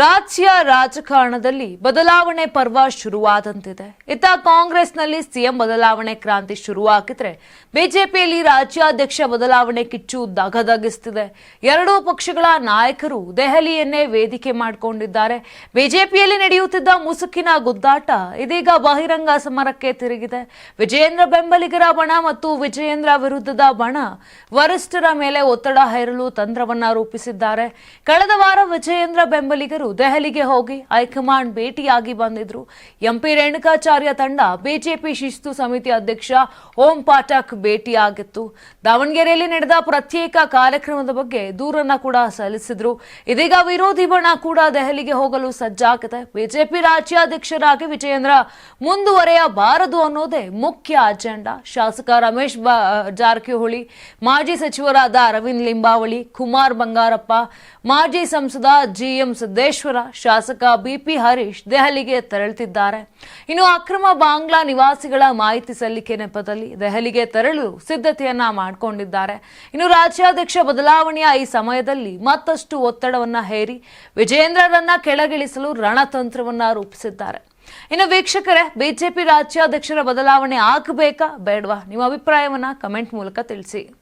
ರಾಜ್ಯ ರಾಜಕಾರಣದಲ್ಲಿ ಬದಲಾವಣೆ ಪರ್ವ ಶುರುವಾದಂತಿದೆ. ಇತ್ತ ಕಾಂಗ್ರೆಸ್ನಲ್ಲಿ ಸಿಎಂ ಬದಲಾವಣೆ ಕ್ರಾಂತಿ ಶುರುವಾಗಿದ್ರೆ ಬಿಜೆಪಿಯಲ್ಲಿ ರಾಜ್ಯಾಧ್ಯಕ್ಷ ಬದಲಾವಣೆ ಕಿಚ್ಚು ದಗದಗಿಸ್ತಿದೆ. ಎರಡೂ ಪಕ್ಷಗಳ ನಾಯಕರು ದೆಹಲಿಯನ್ನೇ ವೇದಿಕೆ ಮಾಡಿಕೊಂಡಿದ್ದಾರೆ. ಬಿಜೆಪಿಯಲ್ಲಿ ನಡೆಯುತ್ತಿದ್ದ ಮುಸುಕಿನ ಗುದ್ದಾಟ ಇದೀಗ ಬಹಿರಂಗ ಸಮರಕ್ಕೆ ತಿರುಗಿದೆ. ವಿಜಯೇಂದ್ರ ಬೆಂಬಲಿಗರ ಬಣ ಮತ್ತು ವಿಜಯೇಂದ್ರ ವಿರುದ್ಧದ ಬಣ ವರಿಷ್ಠರ ಮೇಲೆ ಒತ್ತಡ ಹೇರಲು ತಂತ್ರವನ್ನ ರೂಪಿಸಿದ್ದಾರೆ. ಕಳೆದ ವಾರ ವಿಜಯೇಂದ್ರ ಬೆಂಬಲಿಗರು ದೆಹಲಿಗೆ ಹೋಗಿ ಹೈಕಮಾಂಡ್ ಭೇಟಿಯಾಗಿ ಬಂದಿದ್ರು. ಎಂಪಿ ರೇಣುಕಾಚಾರ್ಯ ತಂಡ ಬಿಜೆಪಿ ಶಿಸ್ತು ಸಮಿತಿ ಅಧ್ಯಕ್ಷ ಓಂ ಪಾಠಕ್ ಭೇಟಿಯಾಗಿತ್ತು. ದಾವಣಗೆರೆಯಲ್ಲಿ ನಡೆದ ಪ್ರತ್ಯೇಕ ಕಾರ್ಯಕ್ರಮದ ಬಗ್ಗೆ ದೂರನ್ನ ಕೂಡ ಸಲ್ಲಿಸಿದ್ರು. ಇದೀಗ ವಿರೋಧಿ ಬಣ ಕೂಡ ದೆಹಲಿಗೆ ಹೋಗಲು ಸಜ್ಜಾಗಿದೆ. ಬಿಜೆಪಿ ರಾಜ್ಯಾಧ್ಯಕ್ಷರಾಗಿ ವಿಜಯೇಂದ್ರ ಮುಂದುವರೆಯಬಾರದು ಅನ್ನೋದೇ ಮುಖ್ಯ ಅಜೆಂಡಾ. ಶಾಸಕ ರಮೇಶ್ ಜಾರಕಿಹೊಳಿ, ಮಾಜಿ ಸಚಿವರಾದ ಅರವಿಂದ್ ಲಿಂಬಾವಳಿ, ಕುಮಾರ್ ಬಂಗಾರಪ್ಪ, ಮಾಜಿ ಸಂಸದ ಜಿಎಂ ಸಿದ್ದೇಶ್ವರ ಶಾಸಕ ಬಿಪಿ ಹರೀಶ್ ದೆಹಲಿಗೆ ತೆರಳುತ್ತಿದ್ದಾರೆ. ಇನ್ನು ಅಕ್ರಮ ಬಾಂಗ್ಲಾ ನಿವಾಸಿಗಳ ಮಾಹಿತಿ ಸಲ್ಲಿಕೆ ನೆಪದಲ್ಲಿ ದೆಹಲಿಗೆ ತೆರಳು ಸಿದ್ಧತೆಯನ್ನ ಮಾಡಿಕೊಂಡಿದ್ದಾರೆ. ಇನ್ನು ರಾಜ್ಯಾಧ್ಯಕ್ಷ ಬದಲಾವಣೆಯ ಈ ಸಮಯದಲ್ಲಿ ಮತ್ತಷ್ಟು ಒತ್ತಡವನ್ನ ಹೇರಿ ವಿಜೇಂದ್ರರನ್ನ ಕೆಳಗಿಳಿಸಲು ರಣತಂತ್ರವನ್ನ ರೂಪಿಸಿದ್ದಾರೆ. ಇನ್ನು ವೀಕ್ಷಕರೇ, ಬಿಜೆಪಿ ರಾಜ್ಯಾಧ್ಯಕ್ಷರ ಬದಲಾವಣೆ ಆಗಬೇಕಾ ಬೇಡವಾ? ನಿಮ್ಮ ಅಭಿಪ್ರಾಯವನ್ನ ಕಮೆಂಟ್ ಮೂಲಕ ತಿಳಿಸಿ.